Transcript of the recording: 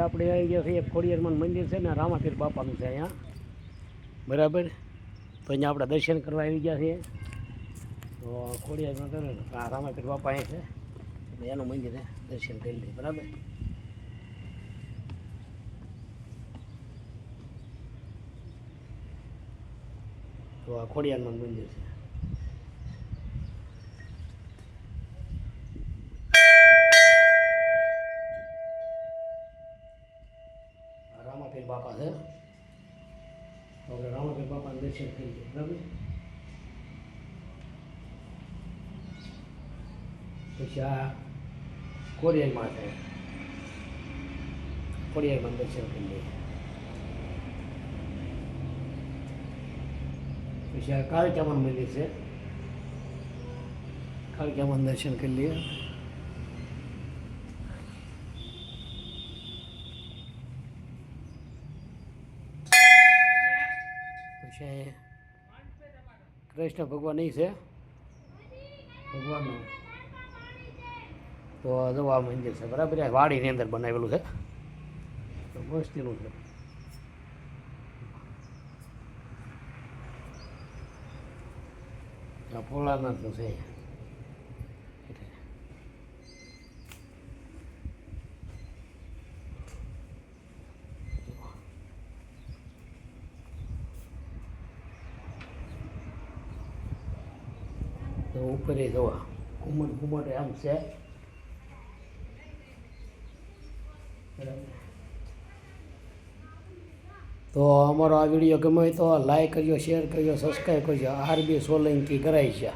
આપણે આપણે આવી ગયા છીએ ખોડિયારમાં મંદિર છે ને રામાપીર બાપાનું છે અહીંયા બરાબર તો અહીંયા આપણે દર્શન કરવા આવી ગયા છીએ તો ખોડિયારમાં કરે રામાપીર બાપા અહીં છે એનું મંદિર દર્શન કરી લઈએ બરાબર તો આ ખોડિયારમાં મંદિર છે ફેરબાપા છે તો આપણે રાવણ ફેરબાપાને દર્શન કરીએ બરાબર પછી આ કોરિયરમાં છે કોરિયરમાં દર્શન કરી લઈએ પછી આ કાળચામન મંદિર છે કાળચામન દર્શન કરી લઈએ છે કૃષ્ણ ભગવાન એ છે ભગવાનનું તો જો વાડી જે છે બરાબર વાડી ની અંદર બનાવેલું છે તો મોસ્તી નું છે લાપોલા મત છે તો ઉપરે જોવા ઘુમટ ઘુમટ એમ છે તો અમારો આ વિડીયો ગમે તો લાઈક કર્યો શેર કર્યો સબસ્ક્રાઈબ કર્યો આરબી સોલંકી કરાવી છે